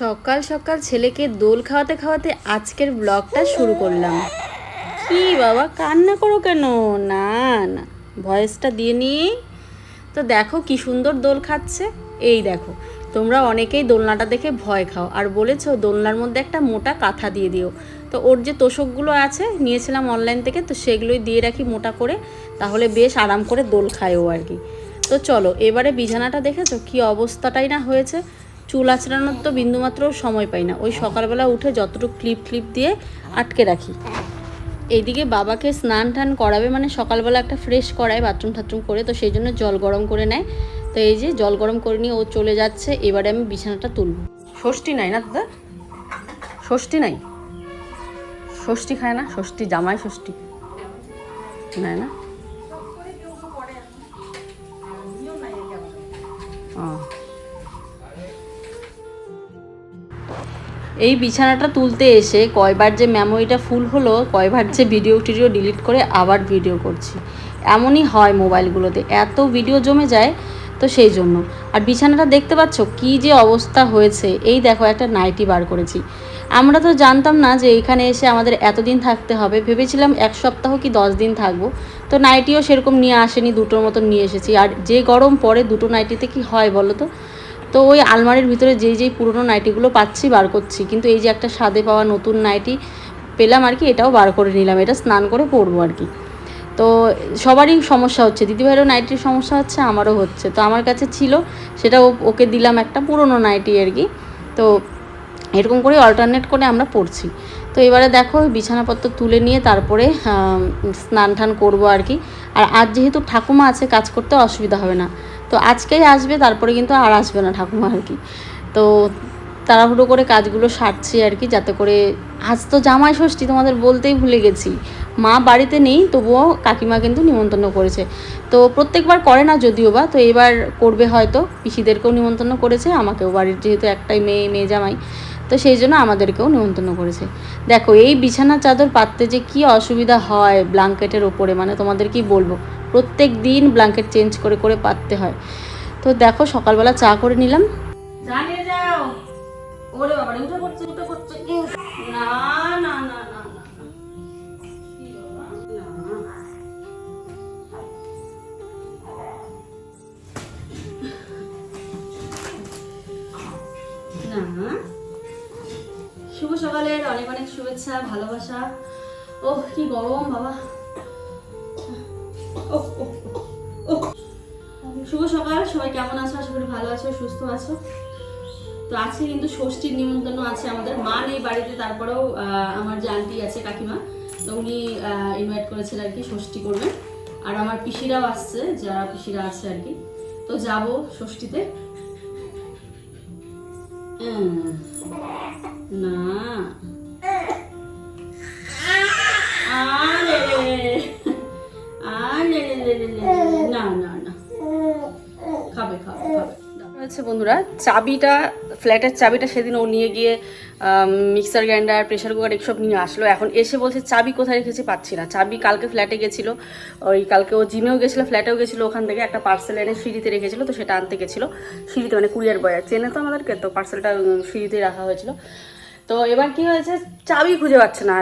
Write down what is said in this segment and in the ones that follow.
সকাল সকাল ছেলেকে দোল খাওয়াতে খাওয়াতে আজকের ব্লগটা শুরু করলাম। কি বাবা, কান্না করো কেন? না না, ভয়েসটা দিয়ে নিয়ে তো দেখো কি সুন্দর দোল খাচ্ছে। এই দেখো, তোমরা অনেকেই দোলনাটা দেখে ভয় খাও। আর বলেছ দোলনার মধ্যে একটা মোটা কাঁথা দিয়ে দিও। তো ওর যে তোষকগুলো আছে, নিয়েছিলাম অনলাইন থেকে, তো সেগুলোই দিয়ে রাখি মোটা করে। তাহলে বেশ আরাম করে দোল খায় ও আর কি। তো চলো, এবারে বিছানাটা দেখেছ? কি অবস্থাটাই না হয়েছে। চুল আঁচড়ানোর তো বিন্দুমাত্র সময় পাই না। ওই সকালবেলা উঠে যতটুকু ক্লিপ ক্লিপ দিয়ে আটকে রাখি। এইদিকে বাবাকে স্নান টান করাবে মানে সকালবেলা একটা ফ্রেশ করায় বাথরুম টাথরুম করে, তো সেই জন্য জল গরম করে নেয়। তো এই যে জল গরম করে নিয়ে ও চলে যাচ্ছে, এবারে আমি বিছানাটা তুলব। ষষ্ঠী নাই না দাদা? ষষ্ঠী নাই? ষষ্ঠী খায় না? ষষ্ঠী জামাই ষষ্ঠী। নেয় না? এই বিছানাটা তুলতে এসে কয়বার যে মেমোরিটা ফুল হলো, কয়বার যে ভিডিও টিডিও ডিলিট করে আবার ভিডিও করছি। এমনই হয় মোবাইলগুলোতে। এত ভিডিও জমে যায় তো সেই জন্য। আর বিছানাটা দেখতে পাচ্ছ কি যে অবস্থা হয়েছে। এই দেখো একটা নাইটি বার করেছি। আমরা তো জানতাম না যে এখানে এসে আমাদের এতদিন থাকতে হবে। ভেবেছিলাম এক সপ্তাহ কি দশ দিন থাকব। তো নাইটিও সেরকম নিয়ে আসেনি, দুটোর মতন নিয়ে এসেছি। আর যে গরম পড়ে দুটো নাইটিতে কি হয় বলো তো? তো ওই আলমারির ভিতরে যেই যেই পুরনো নাইটিগুলো পাচ্ছি বার করছি। কিন্তু এই যে একটা স্বাদে পাওয়া নতুন নাইটি পেলাম আর কি, এটাও বার করে নিলাম। এটা স্নান করে পরবো আর কি। তো সবারই সমস্যা হচ্ছে। দিদিভাইয়েরও নাইটির সমস্যা হচ্ছে, আমারও হচ্ছে। তো আমার কাছে ছিল, সেটা ওকে দিলাম একটা পুরনো নাইটি আর কি। তো এরকম করে অল্টারনেট করে আমরা পড়ছি তো এবারে দেখো বিছানাপত্র তুলে নিয়ে তারপরে স্নান টান করব আর কি। আর আজ যেহেতু ঠাকুমা আছে, কাজ করতে অসুবিধা হবে না। তো আজকেই আসবে, তারপরে কিন্তু আর আসবে না ঠাকুমা আর কি। তো তাড়াহুড়ো করে কাজগুলো সারছি আর কি, যাতে করে আজ তো জামাই ষষ্ঠী, তোমাদের বলতেই ভুলে গেছি। মা বাড়িতে নেই, তবুও কাকিমা কিন্তু নিমন্ত্রণ করেছে। তো প্রত্যেকবার করে না যদিও বা, তো এবার করবে হয়তো, পিসিদেরকেও নিমন্ত্রণ করেছে, আমাকেও বাড়ির যেহেতু একটাই মেয়ে মেয়ে জামাই, তো সেই জন্য আমাদেরকেও নিমন্ত্রণ করেছে। দেখো, এই বিছানা চাদর পাততে যে কি অসুবিধা হয়, ব্ল্যাঙ্কেটের ওপরে মানে তোমাদের কি বলব? প্রত্যেক দিন ব্ল্যাঙ্কেট চেঞ্জ করে করে পাততে হয়। তো দেখো, সকালবেলা চা করে নিলাম। না। শুভ সকালের অনেক অনেক শুভেচ্ছা, ভালোবাসা। ওহ, কি গরম, বাবা। শুভ সকাল। সবাই কেমন আছো? আশা করি ভালো আছো, সুস্থ আছো। তো আজকে কিন্তু ষষ্ঠীর নিমন্ত্রণ আছে আমাদের মা নেই বাড়িতে, তারপরেও আমার যে আন্টি আছে, কাকিমা, তো উনি ইনভাইট করেছেন আর কি ষষ্ঠী করবেন আর আমার পিসিরাও আসছে, যারা পিসিরা আছে আর কি। তো যাব ষষ্ঠীতে। না। আরে। হচ্ছে বন্ধুরা, চাবিটা, ফ্ল্যাটের চাবিটা সেদিন ও নিয়ে গিয়ে মিক্সার গ্রাইন্ডার প্রেশার কুকার এসব নিয়ে আসলো। এখন এসে বলছে, চাবি কোথায় রেখেছি পাচ্ছি না। চাবি কালকে ফ্ল্যাটে গেছিল। ওই কালকে ও জিমেও গেছিল ফ্ল্যাটেও গেছিল, ওখান থেকে একটা পার্সেল এনে সিঁড়িতে রেখেছিলো, তো সেটা আনতে গেছিল। সিঁড়িতে মানে কুরিয়ার বয়ার চেনে তো আমাদেরকে, তো পার্সেলটা সিঁড়িতেই রাখা হয়েছিল। তো এবার কি হয়েছে, চাবি খুঁজে পাচ্ছে না।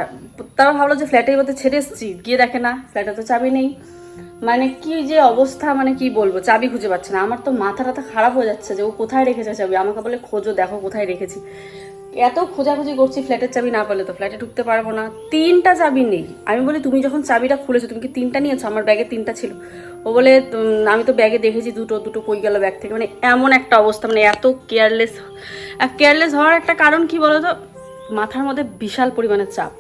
তারা ভাবলো যে ফ্ল্যাটের মধ্যে ছেড়ে এসেছি, গিয়ে দেখে না ফ্ল্যাটে তো চাবি নেই। মানে কি যে অবস্থা মানে কি বলব, চাবি খুঁজে পাচ্ছে না। আমার তো মাথা টাথা খারাপ হয়ে যাচ্ছে যে ও কোথায় রেখেছে চাবি? আমাকে বলে, খোঁজো, দেখো কোথায় রেখেছি। এত খোঁজাখুঁজি করছি, ফ্ল্যাটের চাবি না পেলে তো। ফ্ল্যাটে ঢুকতে পারব না। তিনটা চাবি নেই। আমি বলি, তুমি যখন চাবিটা খুলেছো, তুমি কি তিনটা নিয়েছো? আমার ব্যাগে তিনটা ছিল। ও বলে আমি তো ব্যাগে দেখেছি দুটো দুটো কই গেল ব্যাগ থেকে। মানে এমন একটা অবস্থা মানে এত কেয়ারলেস। কেয়ারলেস হওয়ার একটা কারণ কি বলো তো মাথার মধ্যে বিশাল পরিমাণের চাপ।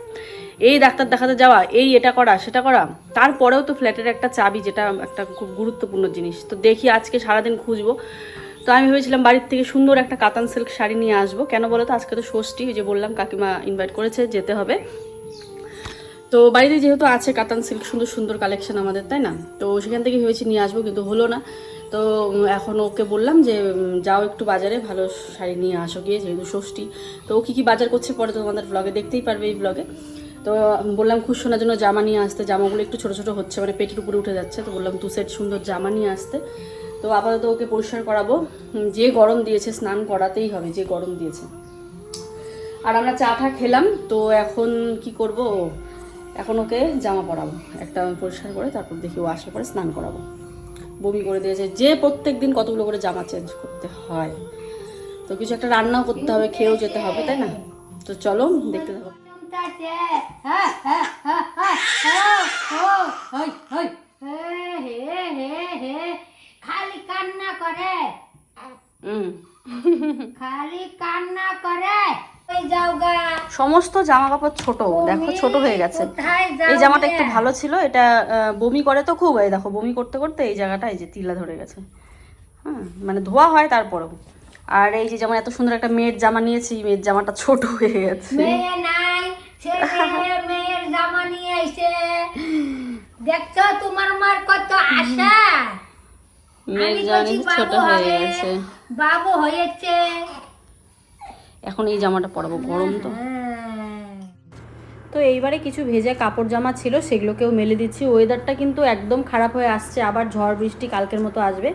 এই ডাক্তার দেখাতে যাওয়া, এই এটা করা, সেটা করা। তারপরেও তো ফ্ল্যাটের একটা চাবি, যেটা একটা খুব গুরুত্বপূর্ণ জিনিস। তো দেখি আজকে সারাদিন খুঁজবো। তো আমি ভেবেছিলাম বাড়ির থেকে সুন্দর একটা কাতান সিল্ক শাড়ি নিয়ে আসব। কেন বলো তো আজকে তো ষষ্ঠী যে বললাম, কাকিমা ইনভাইট করেছে, যেতে হবে। তো বাড়িতে যেহেতু আছে কাতান সিল্ক, সুন্দর সুন্দর কালেকশন আমাদের, তাই না? তো সেখান থেকে ভেবেছি নিয়ে আসব, কিন্তু হলো না। তো এখন ওকে বললাম যে যাও একটু বাজারে, ভালো শাড়ি নিয়ে আসো গিয়ে, যেহেতু ষষ্ঠী। তো ও কী কী বাজার করছে পরে তোমাদের ব্লগে দেখতেই পারবে এই ব্লগে তো বললাম খুশোনার জন্য জামা নিয়ে আসতে। জামাগুলো একটু ছোটো ছোটো হচ্ছে মানে পেটের উপরে উঠে যাচ্ছে। তো বললাম, দু সেট সুন্দর জামা নিয়ে আসতে। তো আপাতত ওকে পরিষ্কার করাবো। যে গরম দিয়েছে, স্নান করাতেই হবে, যে গরম দিয়েছে। আর আমরা চা টা খেলাম, তো এখন কি করব? এখন ওকে জামা পরাবো। একটা পরিষ্কার করে তারপর দেখি ও আসার পরে স্নান করাবো। বমি করে দিয়েছে। যে প্রত্যেক দিন কতগুলো করে জামা চেঞ্জ করতে হয়। তো কিছু একটা রান্নাও করতে হবে, খেয়েও যেতে হবে, তাই না? তো চলো, দেখতে থাকো। খালি কান্না করে খালি কান্না করে সমস্ত জামা কাপড় ছোট দেখো ছোট হয়ে গেছে এই জামাটা একটু ভালো ছিল এটা বমি করে তো খুব এই দেখো বমি করতে করতে এই জায়গাটা এই যে তিলা ধরে গেছে হ্যাঁ মানে ধোয়া হয় তারপরেও আর এই যে যেমন এত সুন্দর একটা মেয়ের জামা নিয়েছি মেয়ের জামাটা ছোট হয়ে গেছে মেয়ে ছেলে মেয়ের জামা নিয়ে আইছে। দেখছ তোমার মার কত আশা? মেয়ের আমি জামা ছোট হয়ে গেছে। বাবু হয়েছে। এখন এই জামাটা পরাবো গরম তো। হ্যাঁ। তো এইবারে কিছু ভেজা কাপড় জামা ছিল, সেগুলোকেও মেলে দিচ্ছি। ওয়েদারটা কিন্তু একদম খারাপ হয়ে আসছে, আবার ঝড়, বৃষ্টি কালকের মতো আসবে।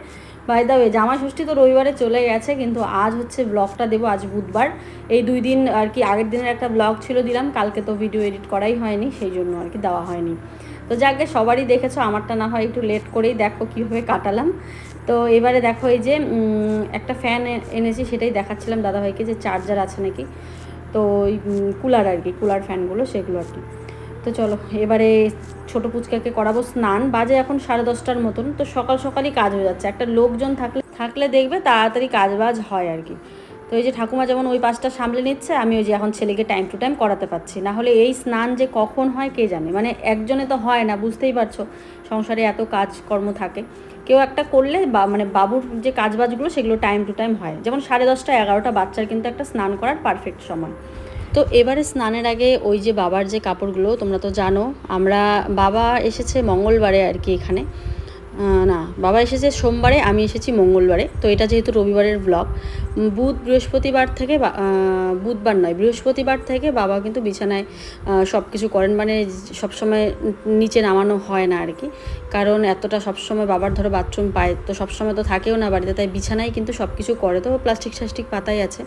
বাই দা ওয়ে জামা ষষ্ঠী তো রবিবারে চলে গেছে, কিন্তু আজ হচ্ছে ব্লগটা দেবো, আজ বুধবার। এই দুই দিন আর কি, আগের দিনের একটা ব্লগ ছিল দিলাম, কালকে তো ভিডিও এডিট করাই হয়নি, সেই জন্য আর কি দেওয়া হয়নি। তো যাকে সবারই দেখেছ, আমারটা না হয় একটু লেট করেই দেখো কীভাবে কাটালাম। তো এবারে দেখো এই যে একটা ফ্যান এনেছি, সেটাই দেখাচ্ছিলাম দাদাভাইকে যে চার্জার আছে নাকি। তো ওই কুলার আর কি, কুলার ফ্যানগুলো সেগুলো আর কি। তো চলো, এবারে ছোট পুচকাকে করাবো স্নান। বাজে এখন সাড়ে দশটার মতন, তো সকাল সকালই কাজ হয়ে যাচ্ছে। একটা লোকজন থাকলে থাকলে দেখবে তাড়াতাড়ি কাজ বাজ হয় আর কি। তো এই যে ঠাকুমা যেমন ওই পাশটা সামলে নিচ্ছে, আমি ওই যে এখন ছেলেকে টাইম টু টাইম করাতে পারছি। না হলে এই স্নান যে কখন হয় কে জানে? মানে একজনে তো হয় না, বুঝতেই পারছ, সংসারে এত কাজকর্ম থাকে। কেউ একটা করলে বা মানে বাবুর যে কাজবাজগুলো সেগুলো টাইম টু টাইম হয়। যেমন সাড়ে দশটা এগারোটা বাচ্চার কিন্তু একটা স্নান করার পারফেক্ট সময়। তো এবারে স্নানের আগে ওই যে বাবার যে কাপড়গুলো, তোমরা তো জানো, আমরা, বাবা এসেছে মঙ্গলবারে আর কি এখানে। না, বাবা এসেছে সোমবারে, আমি এসেছি মঙ্গলবারে। তো এটা যেহেতু রবিবারের ব্লগ বুধ, বৃহস্পতিবার থেকে বুধবার নয়, বৃহস্পতিবার থেকে বাবা কিন্তু বিছানায় সব কিছু করেন মানে সবসময় নিচে নামানো হয় না আর কি। কারণ এতটা সবসময় বাবার ধরো বাথরুম পায়, তো সবসময় তো থাকেও না বাড়িতে, তাই বিছানায় কিন্তু সব কিছু করে, তো প্লাস্টিক শাস্টিক পাতাই আছে।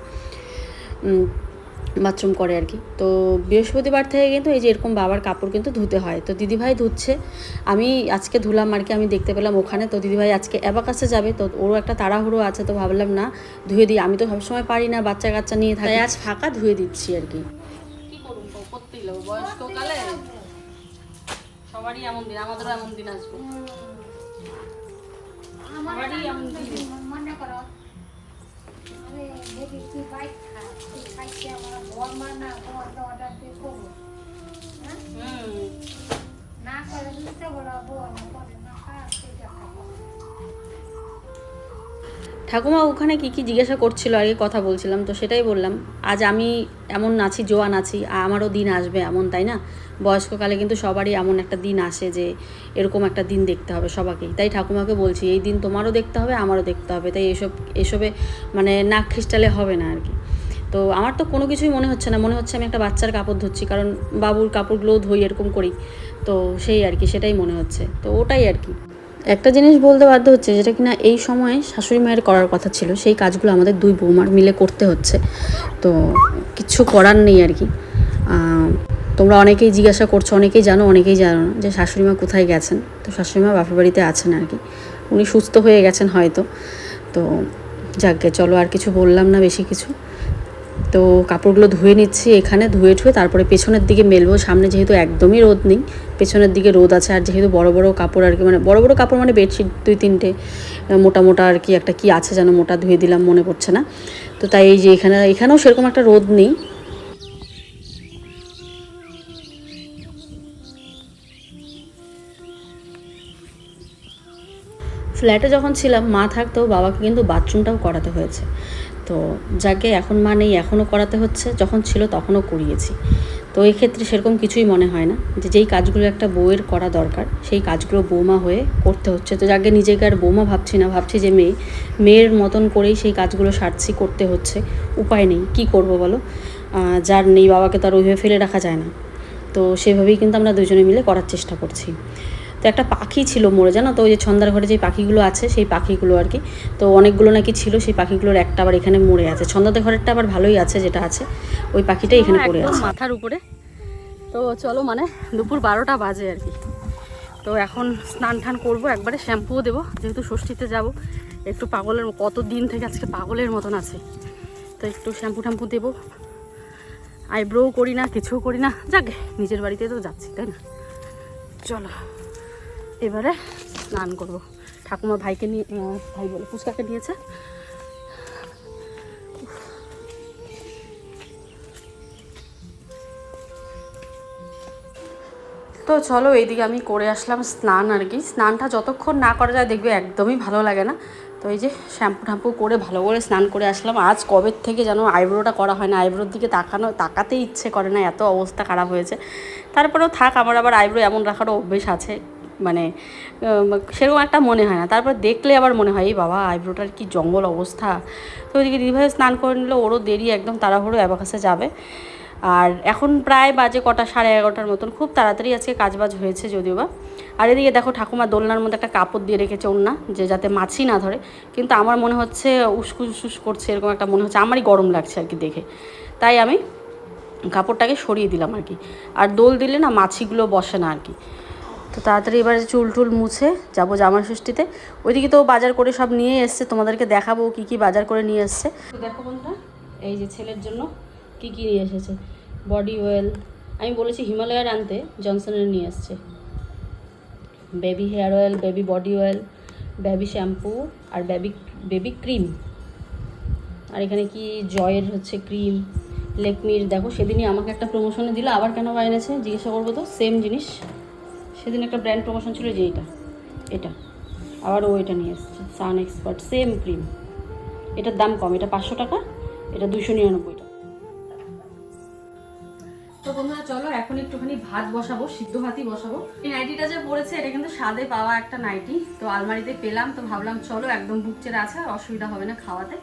বাথরুম করে আর কি। তো বৃহস্পতিবার থেকে কিন্তু এই যে এরকম বাবার কাপড় কিন্তু ধুতে হয়। তো দিদিভাই ধুচ্ছে। আমি আজকে ধুলাম আর কি আমি দেখতে পেলাম ওখানে। তো দিদিভাই আজকে অ্যাবাকাসে যাবে। তো ওরও একটা তাড়াহুড়ো আছে তো ভাবলাম না ধুয়ে দিই। আমি তো সবসময় পারি না বাচ্চা কাচ্চা নিয়ে থাকি। আজ ফাঁকা ধুয়ে দিচ্ছি আর কি। বয়স্ককালে সবারই এমন দিন আমাদেরও এমন দিন আসবে। সবারই এমন দিন। মনে করো ঠাকুমা, ওখানে কি কি জিজ্ঞাসা করছিল? আগে কথা বলছিলাম, তো সেটাই বললাম। আজ আমি এমন আছি জোয়ান আছি আমারও দিন আসবে এমন, তাই না? বয়স্ককালে কিন্তু সবারই এমন একটা দিন আসে যে এরকম একটা দিন দেখতে হবে সবাইকেই তাই ঠাকুমাকে বলছি, এই দিন তোমারও দেখতে হবে, আমারও দেখতে হবে। তাই এসব, এসবে মানে নাক খ্রিস্টালে হবে না আর কি তো আমার তো কোনো কিছুই মনে হচ্ছে না। মনে হচ্ছে আমি একটা বাচ্চার কাপড় ধুচ্ছি কারণ বাবুর কাপড়গুলোও ধুই, এরকম করি। তো সেই আর কি সেটাই মনে হচ্ছে। তো ওটাই আর কি একটা জিনিস বলতে বাধ্য হচ্ছে, যেটা কিনা এই সময়ে শাশুড়ি মায়ের করার কথা ছিল, সেই কাজগুলো আমাদের দুই বৌমার মিলে করতে হচ্ছে। তো কিচ্ছু করার নেই আর কি তোমরা অনেকেই জিজ্ঞাসা করছ, অনেকেই জানো অনেকেই জানো না যে শাশুড়িমা কোথায় গেছেন। তো শাশুড়িমা বাপের বাড়িতে আছেন আর কি। উনি সুস্থ হয়ে গেছেন হয়তো। তো যাকে চলো আর কিছু বললাম না বেশি কিছু। তো কাপড়গুলো ধুয়ে নিচ্ছি এখানে, ধুয়ে ঠুয়ে তারপরে পেছনের দিকে মেলবো। সামনে যেহেতু একদমই রোদ নেই, পেছনের দিকে রোদ আছে। আর যেহেতু বড় বড় কাপড় আর কি মানে বড় বড় কাপড় মানে বেডশিট দুই তিনটে মোটা মোটা আর কি একটা কি আছে যেন মোটা ধুয়ে দিলাম, মনে পড়ছে না। তো তাই এই যে এখানে, এখানেও সেরকম একটা রোদ নেই। ফ্ল্যাটে যখন ছিলাম, মা থাকতেও বাবাকে কিন্তু বাথরুমটাও করাতে হয়েছে। তো যাকে এখন মা নেই, এখনও করাতে হচ্ছে, যখন ছিল তখনও করিয়েছি। তো এই ক্ষেত্রে সেরকম কিছুই মনে হয় না যে, যেই কাজগুলো একটা বউয়ের করা দরকার, সেই কাজগুলো বৌমা হয়ে করতে হচ্ছে। তো যাকে নিজেকে আর বৌমা ভাবছি না, ভাবছি যে মেয়ে, মেয়ের মতন করেই সেই কাজগুলো সারছি, করতে হচ্ছে। উপায় নেই, কি করব বলো? যার নেই, বাবাকে তো আর ওইভাবে ফেলে রাখা যায় না। তো সেভাবেই কিন্তু আমরা দুজনে মিলে করার চেষ্টা করছি। তো একটা পাখি ছিল মরে জানো তো? ওই যে ছন্দার ঘরে যে পাখিগুলো আছে সেই পাখিগুলো আর কি। তো অনেকগুলো নাকি ছিল সেই পাখিগুলোর একটা আবার এখানে মরে আছে। ছন্দাদের ঘরেরটা আবার ভালোই আছে যেটা আছে। ওই পাখিটা এখানে পড়ে আছে। মাথার উপরে। তো চলো মানে দুপুর বারোটা বাজে আর কি। তো এখন স্নান টান করব একবারে শ্যাম্পুও দেবো যেহেতু ষষ্ঠীতে যাব। একটু পাগলের কত দিন থেকে আজকে পাগলের মতন আছে। তো একটু শ্যাম্পু ট্যাম্পু দেবো। আইব্রোও করি না কিছুও করি না। যাক নিজের বাড়িতে তো যাচ্ছি তাই না? চলো। এবারে স্নান করব। ঠাকুমা ভাইকে নিয়ে ভাই বলে পুচকাকে নিয়েছে তো চলো এইদিকে আমি করে আসলাম স্নান আর কি। স্নানটা যতক্ষণ না করা যায় দেখবে একদমই ভালো লাগে না। তো এই যে শ্যাম্পু ট্যাম্পু করে ভালো করে স্নান করে আসলাম। আজ কবের থেকে যেন আইব্রোটা করা হয় না, আইব্রোর দিকে তাকানো তাকাতে ইচ্ছে করে না, এত অবস্থা খারাপ হয়েছে। তারপরেও থাক, আমার আবার আইব্রো এমন রাখারও অভ্যেস আছে। মানে সেরকম একটা মনে হয় না। তারপর দেখলে আবার মনে হয়, এই বাবা, আইব্রোটার কি জঙ্গল অবস্থা। তো ওইদিকে দিদিভাই স্নান করে নিল, ওরও দেরি, একদম তাড়াহুড়ো অ্যাবাকাসে যাবে। আর এখন প্রায় বাজে কটা, সাড়ে এগারোটার মতন। খুব তাড়াতাড়ি আজকে কাজবাজ হয়েছে যদিও বা। আর এদিকে দেখো ঠাকুমা দোলনার মধ্যে একটা কাপড় দিয়ে রেখেছে ওড়না, যে যাতে মাছি না ধরে। কিন্তু আমার মনে হচ্ছে উস্কুস করছে, এরকম একটা মনে হচ্ছে। আমারই গরম লাগছে আর কি দেখে। তাই আমি কাপড়টাকে সরিয়ে দিলাম আর কি। আর দোল দিলে না মাছিগুলো বসে না আর কি। তো তাড়াতাড়ি এবার চুল টুল মুছে যাব জামা ষষ্ঠীতে ওইদিকে তো বাজার করে সব নিয়ে এসছে, তোমাদেরকে দেখাবো কি কি বাজার করে নিয়ে এসছে। দেখো বন্ধুরা, এই যে ছেলের জন্য কি কি নিয়ে এসেছে। বডি অয়েল আমি বলেছি হিমালয়ার আনতে জনসনের নিয়ে এসছে। Baby hair oil baby body oil baby shampoo আর বেবি বেবি ক্রিম। আর এখানে কি জয়ের হচ্ছে ক্রিম, লেকমির, দেখো সেদিনই আমাকে একটা প্রমোশনে দিল, আবার কেন বা এনেছে? জিজ্ঞাসা করব তো সেম জিনিস। সেদিন একটা ব্র্যান্ড প্রমোশন ছিল যে এটা এটা। আবার ও এটা নিয়ে এসেছে সান এক্সপার্ট সেম ক্রিম এটার দাম কম, এটা পাঁচশো টাকা, এটা দুশো নিরানব্বই টাকা। তো বন্ধুরা, চলো এখন একটুখানি ভাত বসাবো, সিদ্ধ ভাতই বসাবো। এই নাইটিটা যে পড়েছে এটা কিন্তু স্বাদে পাওয়া একটা নাইটি। তো আলমারিতে পেলাম, তো ভাবলাম চলো একদম বুক চেরা আছে, আর অসুবিধা হবে না খাওয়াতে।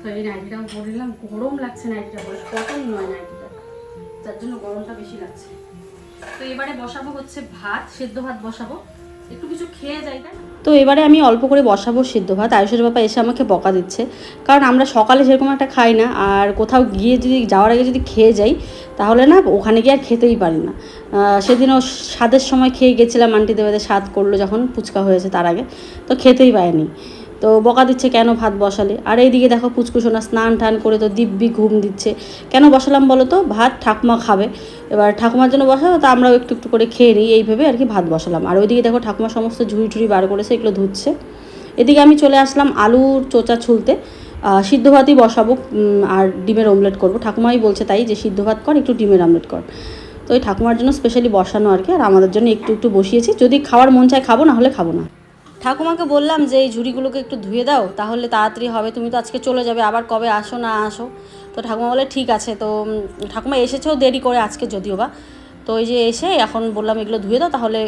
তো এই নাইটিটা আমি পরে নিলাম। গরম লাগছে নাইটিটা পরে কটন নয় নাইটিটা। যার জন্য গরমটা বেশি লাগছে। তো এবারে বসাবো হচ্ছে ভাত, সেদ্ধ ভাত বসাবো। একটু কিছু খেয়ে যাই তো এবারে আমি অল্প করে বসাবো সিদ্ধ ভাত। আয়ুষের বাবা এসে আমাকে বকা দিচ্ছে। কারণ আমরা সকালে সেরকম একটা খাই না, আর কোথাও গিয়ে যদি, যাওয়ার আগে যদি খেয়ে যাই, তাহলে না, ওখানে গিয়ে আর খেতেই পারি না। সেদিনও স্বাদের সময় খেয়ে গেছিলাম, আন্টি দেবাদের স্বাদ করল যখন, ফুচকা হয়েছে তার আগে। তো খেতেই পারিনি। তো বকা দিচ্ছে, কেন ভাত বসালে? আর এইদিকে দেখো পুচকুসোনা স্নান টান করে তো দিব্যি ঘুম দিচ্ছে। কেন বসালাম বলো তো? ভাত ঠাকুমা খাবে। এবার ঠাকুমার জন্য বসাবো, তো আমরাও একটু একটু করে খেয়ে নিই। এইভাবে আর কি ভাত বসালাম। আর ওইদিকে দেখো ঠাকুমা সমস্ত ঝুড়ি ঝুড়ি বার করেছে, এগুলো ধুচ্ছে। এদিকে আমি চলে আসলাম আলুর চোচা ছুলতে। সিদ্ধ ভাতই বসাবো আর ডিমের অমলেট করব। ঠাকুমাই বলছে তাই যে, সিদ্ধ ভাত কর, একটু ডিমের অমলেট কর। তো ওই ঠাকুমার জন্য স্পেশালি বসানো আর কি। আর আমাদের জন্য একটু একটু বসিয়েছি। যদি খাওয়ার মন চায় খাব, না হলে খাব না। ঠাকুমাকে বললাম যে এই ঝুড়িগুলোকে একটু ধুয়ে দাও তাহলে তাড়াতাড়ি হবে তুমি তো আজকে চলে যাবে আবার কবে আসো না আসো? তো ঠাকুমা বলে ঠিক আছে। তো ঠাকুমা এসেছেও দেরি করে আজকে যদিও বা। তো ওই যে এসে এখন বললাম এগুলো ধুয়ে দাও তাহলে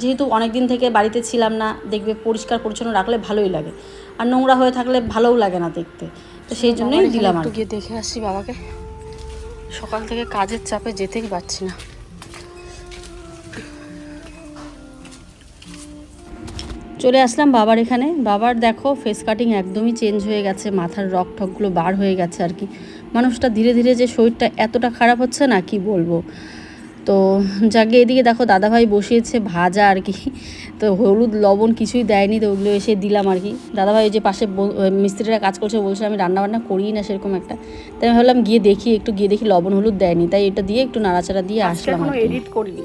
যেহেতু অনেক দিন থেকে বাড়িতে ছিলাম না দেখবে পরিষ্কার পরিচ্ছন্ন রাখলে ভালোই লাগে। আর নোংরা হয়ে থাকলে ভালোও লাগে না দেখতে। তো সেই জন্যই দিলাম আর গিয়ে দেখে আসছি বাবাকে। সকাল থেকে কাজের চাপে যেতেই পারছি না। চলে আসলাম বাবার এখানে। বাবার দেখো ফেস কাটিং একদমই চেঞ্জ হয়ে গেছে মাথার রক ঠকগুলো বার হয়ে গেছে আর কি। মানুষটা ধীরে ধীরে যে শরীরটা এতটা খারাপ হচ্ছে না কি বলব? তো যাকে এদিকে দেখো দাদাভাই বসিয়েছে ভাজা আর কি। তো হলুদ লবণ কিছুই দেয়নি তো ওগুলো এসে দিলাম আর কি। দাদাভাই ওই যে পাশে মিস্ত্রিরা কাজ করছে বলছে আমি রান্না বান্না করি না সেরকম একটা। তাই আমি ভাবলাম গিয়ে দেখি একটু গিয়ে দেখি লবণ হলুদ দেয়নি। তাই এটা দিয়ে একটু নাড়াচাড়া দিয়ে আসলাম এডিট করিনি।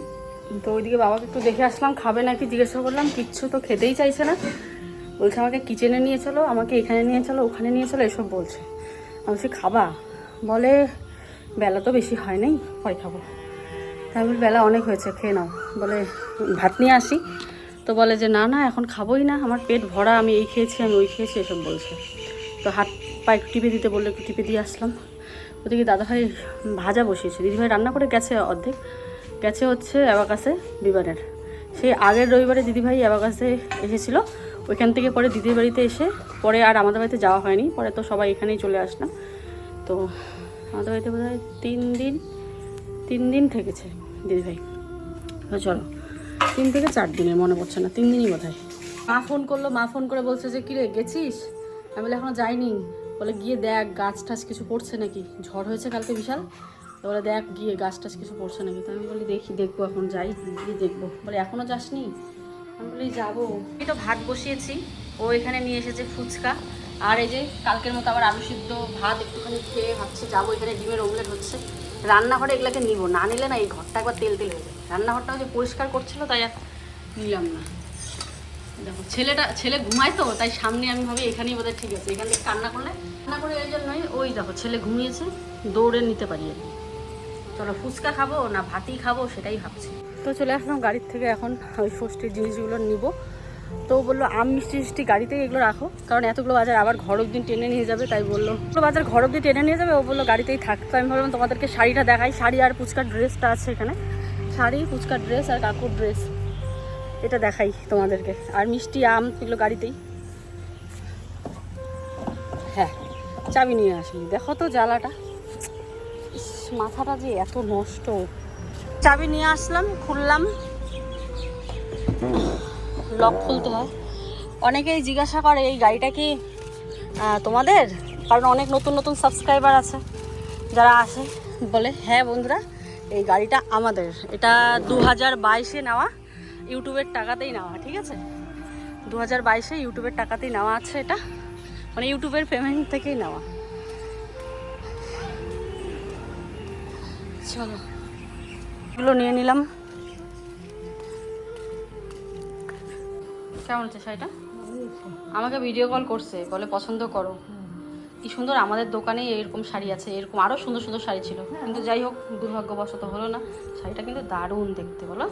তো ওইদিকে বাবাকে একটু দেখে আসলাম, খাবে নাকি জিজ্ঞাসা করলাম, কিচ্ছু তো খেতেই চাইছে না। বলছে আমাকে কিচেনে নিয়ে চলো, আমাকে এখানে নিয়ে চলো, ওখানে নিয়ে চলো, এসব বলছে। আমি বলছি, খাবা? বলে, বেলা তো বেশি হয় নাই, পরে খাব। তাই বেলা অনেক হয়েছে, খেয়ে নাও। বলে, ভাত নিয়ে আসি। তো বলে যে, না না, এখন খাবোই না, আমার পেট ভরা, আমি এই খেয়েছি, আমি ওই খেয়েছি, এসব বলছে। তো হাত পা একটু টিপে দিতে বললে, একটু টিপে দিয়ে আসলাম। ওদিকে দাদাভাই ভাজা বসিয়েছে, দিদিভাই রান্না করে গেছে অর্ধেক। গেছে হচ্ছে অ্যাবাকাসে বিমানের সেই আগের রবিবারে দিদিভাই অ্যাবাকাসে এসেছিল। ওইখান থেকে পরে দিদির বাড়িতে এসে পরে আর আমাদের বাড়িতে যাওয়া হয়নি। পরে তো সবাই এখানেই চলে আসলাম। তো আমাদের বাড়িতে বোধ হয় তিন দিন তিন দিন থেকেছে দিদিভাই। তো চলো, তিন থেকে চার দিনের মনে পড়ছে না, তিন দিনই বোধ হয় মা ফোন করল, মা ফোন করে বলছে যে, কিরে, গেছিস? আমি বলে এখনও যাইনি। বলে, গিয়ে দেখ গাছ টাছ কিছু পড়ছে নাকি? ঝড় হয়েছে কালকে বিশাল। তো বলে, দেখ, গিয়ে গাছ টাছ কিছু পড়ছে নাকি? তো আমি বলি, দেখি, দেখব এখন, যাই, গিয়ে দেখব। বলে, এখনও যাসনি? আমি বলি, যাব। আমি তো ভাত বসিয়েছি, ও এখানে নিয়ে এসেছে ফুচকা। আর এই যে, কালকের মতো আবার আলু সিদ্ধ, ভাত একটুখানি খেয়ে ভাবছি, যাব এখানে, ডিমের অমলেট হচ্ছে। রান্নাঘরে এগুলোকে নিব, না নিলে না এই ঘরটা একবার তেল তেল হয়ে যায় রান্নাঘরটা যে পরিষ্কার করছিল, তাই আর নিলাম না। দেখো, ছেলেটা, ছেলে ঘুমায় তো, তাই সামনে আমি ভাবি, এখানেই বোধহয় ঠিক আছে। এখান থেকে কান্না করলে, কান্না করে এই জন্যই ওই দেখো, ছেলে ঘুমিয়েছে, দৌড়ে নিতে পারি আর কি। চলো ফুচকা খাব না ভাতই খাব সেটাই ভাবছি। তো চলে আসলাম গাড়ির থেকে এখন ওই ষষ্ঠীর জিনিসগুলো নিব। তো বলল, আম, মিষ্টি মিষ্টি গাড়িতেই এগুলো রাখো। কারণ এতগুলো বাজার আবার ঘর অব্দি টেনে নিয়ে যাবে, তাই বলল। বাজার ঘর অব্দি টেনে নিয়ে যাবে, ও বলল, গাড়িতেই থাক। তো আমি ভাবলাম, তোমাদেরকে শাড়িটা দেখাই। শাড়ি আর ফুচকার ড্রেসটা আছে এখানে। শাড়ি ফুচকার ড্রেস আর কাকুর ড্রেস। এটা দেখাই তোমাদেরকে। আর মিষ্টি, আম, এগুলো গাড়িতেই। হ্যাঁ চাবি নিয়ে আসলি দেখো তো জ্বালাটা। মাথাটা যে এত নষ্ট। চাবি নিয়ে আসলাম, খুললাম। লক খুলতে হয়। অনেকেই জিজ্ঞাসা করে, এই গাড়িটা কি তোমাদের? কারণ অনেক নতুন নতুন সাবস্ক্রাইবার আছে, যারা আসে, বলে হ্যাঁ বন্ধুরা, এই গাড়িটা আমাদের। এটা দু হাজার বাইশে নেওয়া, ইউটিউবের টাকাতেই নেওয়া, ঠিক আছে? দু হাজার বাইশে ইউটিউবের টাকাতেই নেওয়া আছে এটা। মানে ইউটিউবের পেমেন্ট থেকেই নেওয়া। চলো। এগুলো নিয়ে নিলাম। কেমন হচ্ছে শাড়িটা? আমাকে ভিডিও কল করছে বলে পছন্দ করো। কি সুন্দর আমাদের দোকানে এরকম শাড়ি আছে এরকম আরও সুন্দর সুন্দর শাড়ি ছিল। কিন্তু যাই হোক দুর্ভাগ্যবশত হলো না শাড়িটা কিন্তু দারুণ দেখতে বলো।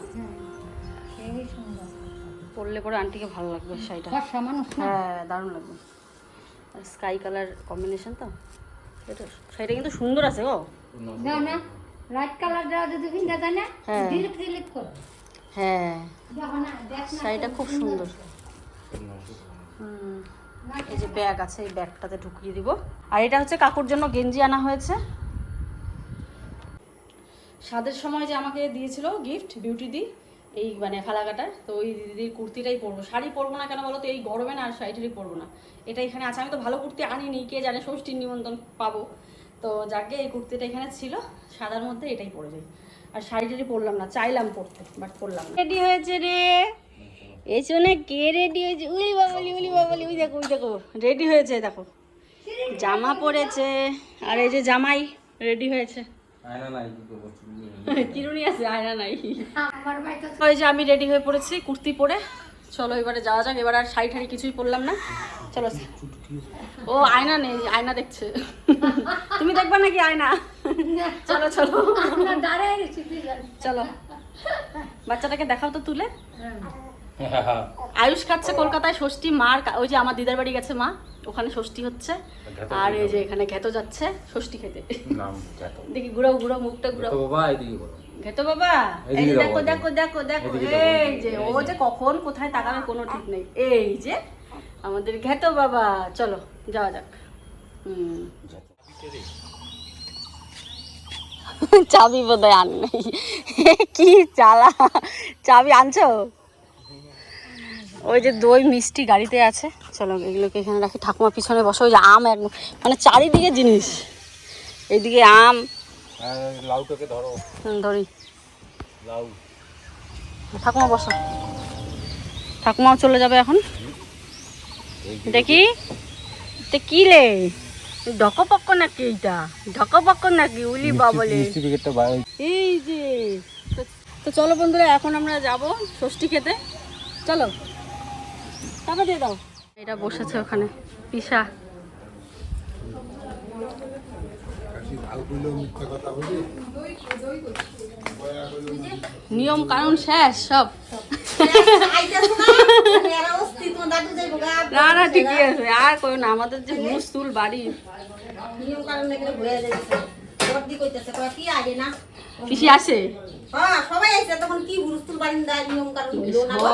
পরলে পরে আন্টিকে ভালো লাগবে শাড়িটা। মানুষ না হ্যাঁ। দারুণ লাগবে। স্কাই কালার কম্বিনেশন তো? এটা শাড়িটা কিন্তু সুন্দর আছে গো। না না। কালার দেওয়া যদি কিনতে যায় না হ্যাঁ। ডিলিট ডিলিট কর হ্যাঁ। দেখো না দেখ না শাড়িটা খুব সুন্দর হুম। এই যে ব্যাগ আছে এই ব্যাগটাতে ঢুকিয়ে দিব। আর এটা হচ্ছে কাকুর জন্য গেঞ্জি আনা হয়েছে। স্বাদের সময় যে আমাকে দিয়েছিল গিফট বিউটি দি এই মানে ফালাকাটার তো ওই দিদির কুর্তিটাই পরবো। শাড়ি পরবো না কেন বলো তো এই গরমে না আর শাড়িটারই পরবো না। এটা এখানে আছে। আমি তো ভালো কুর্তি আনিনি কে জানে ষষ্ঠীর নিমন্ত্রণ পাবো। তো যাকে এই কুর্তিটা এখানে ছিল সাদার মধ্যে এটাই পরে যাই। আর শাড়িটারই পরলাম না চাইলাম পরতে বাট পরলাম রেডি হয়েছে রে? এসো না কে রেডি হয়েছে? উলি বাবলি উলি বাবলি ওই দেখো ওই দেখো রেডি হয়েছে দেখো। জামা পরেছে আর এই যে জামাই রেডি হয়েছে। আয়না নাই কিরুনি আছে আয়না নাই। আমার ভাই ওই যে আমি রেডি হয়ে পড়েছি কুর্তি পরে। চলো এবারে যাওয়া যাক। এবার আর শাড়ি ঠাড়ি কিছুই পরলাম না। চলো। ও আয়না নেই আয়না দেখছে। তুমি দেখবা নাকি আয়না? চলো চলো। চলো। বাচ্চাটাকে দেখাও তো তুলে। আয়ুষ খাচ্ছে কলকাতায় ষষ্ঠী মার ওই যে আমার দিদার বাড়ি গেছে মা ওখানে ষষ্ঠী হচ্ছে। আর এই যে এখানে ঘেতো যাচ্ছে ষষ্ঠী খেতে। দেখি ঘুরাও ঘুরাও মুখটা ঘুরাও। বাবা এদিকে ঘেতো বাবা এই দেখো দেখো দেখো দেখো এই যে ও যে কখন কোথায় তাকাবে কোনো ঠিক নেই। এই যে আমাদের ঘেতো বাবা চলো যাওয়া যাক। হুম। চাবি বোধহয় আন নেই। কি চালা চাবি আনছো? ওই যে দই মিষ্টি গাড়িতে আছে। চলো এগুলোকে এখানে রাখি। ঠাকুমা পিছনে বসো ওই যে আম এক মানে চারিদিকে জিনিস। এইদিকে আম লাউটাকে ধরো? ধরি। লাউ। ঠাকুমা বসো। ঠাকুমাও চলে যাবে এখন। দেখি। এটা কি লে? ঢকপক্ক নাকি এইটা? ঢকপক্ক নাকি উলি বাবলে? এই যে। তো- তো চলো বন্ধুরা এখন আমরা যাব ষষ্ঠী খেতে। চলো। টাকা দিয়ে দাও। এটা বসেছে ওখানে পিসা। নিয়ম কানুন শেষ সব। না না ঠিকই আছে। আর কই না আমাদের যে মুস্তুল বাড়ি। নিয়ম কারণ এগুলো ঘুরে যাচ্ছে বর্দি কইতেছে কয় কি পিসি আসে? হ্যাঁ সবাই আছে তখন কি হুরুস্তুল বারিন্দা নিয়ম কারণ হইল না ও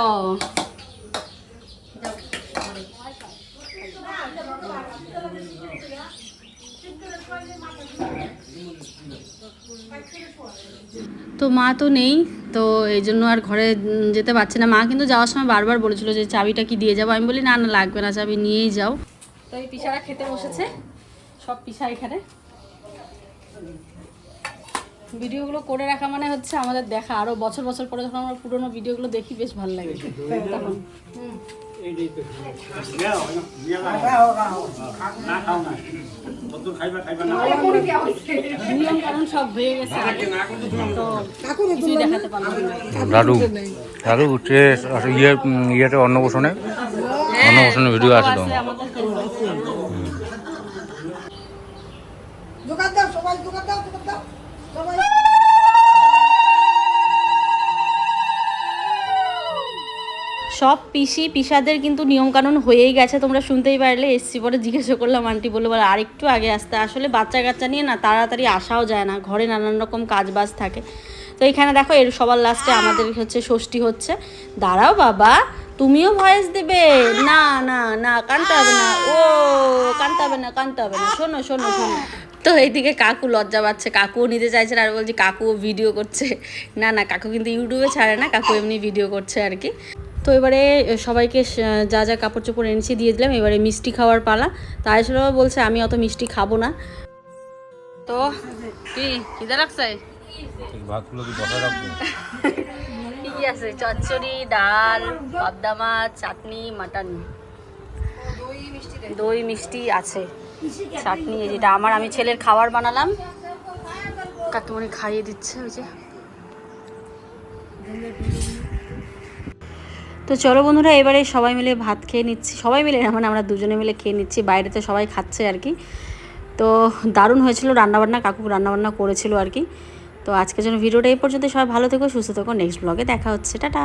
তো মা তো নেই তো এই জন্য আর ঘরে যেতে পারছে না। মা কিন্তু যাওয়ার সময় বারবার বলেছিল যে চাবিটা কি দিয়ে যাব। আমি বলি না না লাগবে না চাবি নিয়েই যাও। তো এই পিসারা খেতে বসেছে সব পিসা এখানে। ভিডিওগুলো করে রাখা মানে হচ্ছে আমাদের দেখা। আরও বছর বছর পরে যখন আমরা পুরোনো ভিডিওগুলো দেখি বেশ ভালো লাগে। তখন। নিয়ম হয়ে তো না ইয়ে ইয়েতে অন্নপ্রাশনে। অন্নপ্রাশনের ভিডিও আছে তো। দোকান সবাই দোকান দাও সবাই। সব পিসি পিসাদের কিন্তু নিয়মকানুন হয়েই গেছে, তোমরা শুনতেই পারলে। এসছি পরে জিজ্ঞাসা করলাম, আন্টি বলে বলে, আরেকটু আগে আসতে। আসলে বাচ্চা কাচ্চা নিয়ে না তাড়াতাড়ি আসাও যায় না, ঘরে নানান রকম কাজ বাজ থাকে। তো এখানে দেখো, এর সবার লাস্টে আমাদের হচ্ছে ষষ্ঠী হচ্ছে। দাঁড়াও বাবা, তুমিও ভয়েস দেবে? না না না, কানতে হবে না। ও, কানতে হবে না, কানতে হবে না। শোনো শোনো শোনো। তো এইদিকে কাকু লজ্জা পাচ্ছে, কাকুও নিতে চাইছে আর বলছি, কাকুও ভিডিও করছে। না না, কাকু কিন্তু ইউটিউবে ছাড়ে না, কাকু এমনি ভিডিও করছে আর কি। তো এবারে সবাইকে যা যা কাপড় চোপড় এনেছি দিয়ে দিলাম। এবারে মিষ্টি খাওয়ার পালা। তাই ছিল বলছে আমি অত মিষ্টি খাব না। তো কি খিদে লাগছে? ভাতগুলো কি বসায় রাখব? কি আছে? চচ্চড়ি ডাল পাবদা মাছ চাটনি মাটন। দই মিষ্টি আছে। চাটনি যেটা আমার আমি ছেলের খাবার বানালাম। কাকিমণি খাইয়ে দিচ্ছে ওই যে। তো চলো বন্ধুরা, এবারে সবাই মিলে ভাত খেয়ে নিচ্ছি। সবাই মিলে মানে আমরা দুজনে মিলে খেয়ে নিচ্ছি, বাইরে তো সবাই খাচ্ছে আর কি। তো দারুণ হয়েছিল রান্নাবান্না, কাকু রান্নাবান্না করেছিল আর কি। তো আজকের জন্য ভিডিওটা এই পর্যন্ত সবাই ভালো থেকো, সুস্থ থেকো নেক্সট ব্লগে দেখা হচ্ছে, টাটা।